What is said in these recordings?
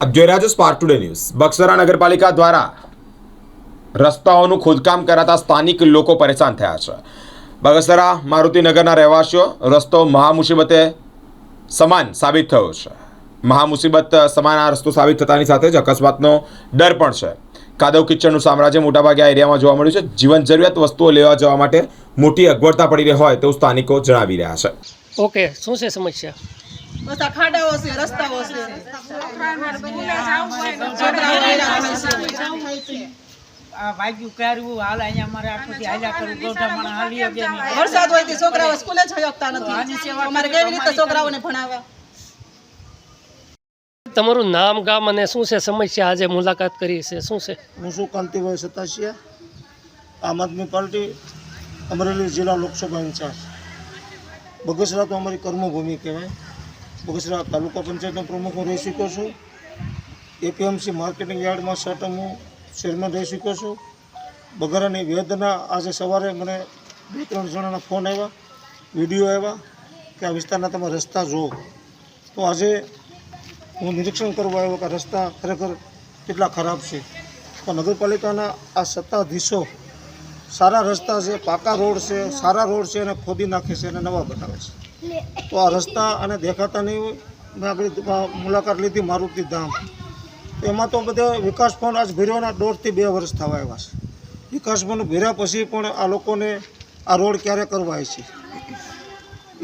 આપ જોઈ રહ્યા છો સ્પાર્ક ટુડે ન્યૂઝ બક્સરા નગરપાલિકા દ્વારા રસ્તાઓનું ખોદકામ કરાતા સ્થાનિક લોકો પરેશાન થયા છે. બગસરા મારુતિનગરના રહેવાસીઓ, રસ્તો મહામુસીબતે સમાન સાબિત થયો છે. મહામુસીબત સમાન આ રસ્તો સાબિત થતાની સાથે જ અકસ્માતનો ડર પણ છે. કાદવ કિચડનું સામ્રાજ્ય મોટાભાગે આ એરિયામાં જોવા મળ્યું છે. જીવન જરૂરિયાત વસ્તુઓ લેવા જવા માટે મોટી અગવડતા પડી રહી હોય તેવું સ્થાનિકો જણાવી રહ્યા છે. ઓકે, શું છે સમસ્યા? બસ આ ખાડાઓ છે રસ્તાઓ છે આ વાગ્યું હાલ અહીંયા અમારે આખુંથી હાલ્યા કરવું ગોઠામણ હાલી ગયા વરસાદ હોય તે છોકરાઓ સ્કૂલે જ શકતા નથી. અમારે કેવી રીતે છોકરાઓને ભણાવવા? તમારું નામ ગામ અને શું છે? સમસ્યા આજે મુલાકાત કરી છે. શું છે? હું શું કાંતિભાઈ સતાસિયા આમ આદમી પાર્ટી અમરેલી જિલ્લા લોકસભા ઇન્ચાર્જ. બગસરા તો અમારી કર્મભૂમિ કહેવાય. બગસરા તાલુકા પંચાયતનો પ્રમુખ હું રહી શક્યો છું. એપીએમસી માર્કેટિંગ યાર્ડમાં છ હું ચેરમેન રહી શક્યો છું. બગરાની વેદના આજે સવારે મને બે ત્રણ જણાના ફોન આવ્યા, વીડિયો આવ્યા કે આ વિસ્તારના તમે રસ્તા જુઓ. તો આજે હું નિરીક્ષણ કરવા આવ્યો કે રસ્તા ખરેખર કેટલા ખરાબ છે. તો નગરપાલિકાના આ સત્તાધીશો સારા રસ્તા છે, પાકા રોડ છે, સારા રોડ છે અને ખોદી નાખે છે અને નવા બનાવે છે. તો આ રસ્તા અને દેખાતા નહીં મેં આગળ મુલાકાત લીધી મારુતિ ધામ. એમાં તો બધા વિકાસ ફંડ આજ ભર્યોના દોઢથી બે વર્ષ થવા આવ્યા છે. વિકાસ ફંડ ભર્યા પછી પણ આ લોકોને આ રોડ ક્યારે કરવાય છે?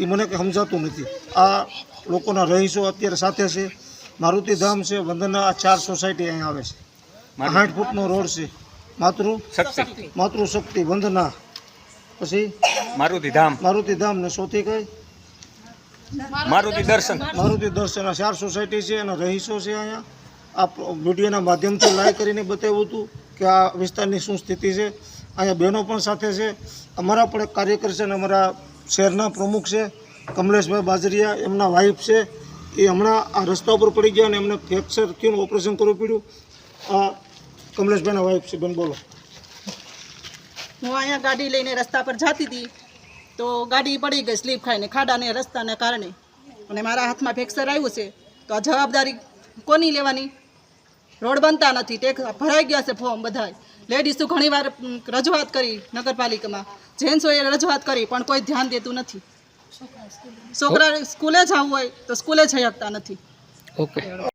એ મને કંઈ સમજાતું નથી. આ લોકોના રહીશો અત્યારે સાથે છે. મારુતિ ધામ છે વંદના આ ચાર સોસાયટી અહીં આવે છે. સાઠ ફૂટનો રોડ છે. માતૃ માતૃશક્તિ માતૃ શક્તિ વંદના. પછી મારુતિ ધામ. મારુતિ ધામ ને સૌથી કઈ મારુતિ દર્શન. મારુતિ દર્શન આ ચાર સોસાયટી છે અને રહીશો છે અહીંયા. આ વિડીયોના માધ્યમથી લાઈવ કરીને બતાવ્યું હતું કે આ વિસ્તારની શું સ્થિતિ છે. અહીંયા બહેનો પણ સાથે છે. અમારા પણ એક કાર્યકર છે અને અમારા શહેરના પ્રમુખ છે કમલેશભાઈ બાજરિયા. એમના વાઈફ છે. એ હમણાં આ રસ્તા ઉપર પડી ગયા અને એમને ફ્રેક્ચર થયું ઓપરેશન કરવું પડ્યું. આ કમલેશભાઈના વાઈફ છે. બેન બોલો. હું અહીંયા ગાડી લઈને રસ્તા પર જતી હતી. તો ગાડી પડી ગઈ સ્લીપ ખાઈને ખાડાને રસ્તાને કારણે. અને મારા હાથમાં ફ્રેક્ચર આવ્યું છે તો આ જવાબદારી કોની લેવાની? રોડ બનતા નથી ટેક્સ ભરાઈ ગયા છે ફોર્મ બધાય. લેડીઝો ઘણીવાર રજૂઆત કરી નગરપાલિકામાં. જેન્ટ્સોએ રજૂઆત કરી પણ કોઈ ધ્યાન દેતું નથી. છોકરા સ્કૂલે. જવું હોય તો સ્કૂલે જઈ શકતા નથી. ઓકે.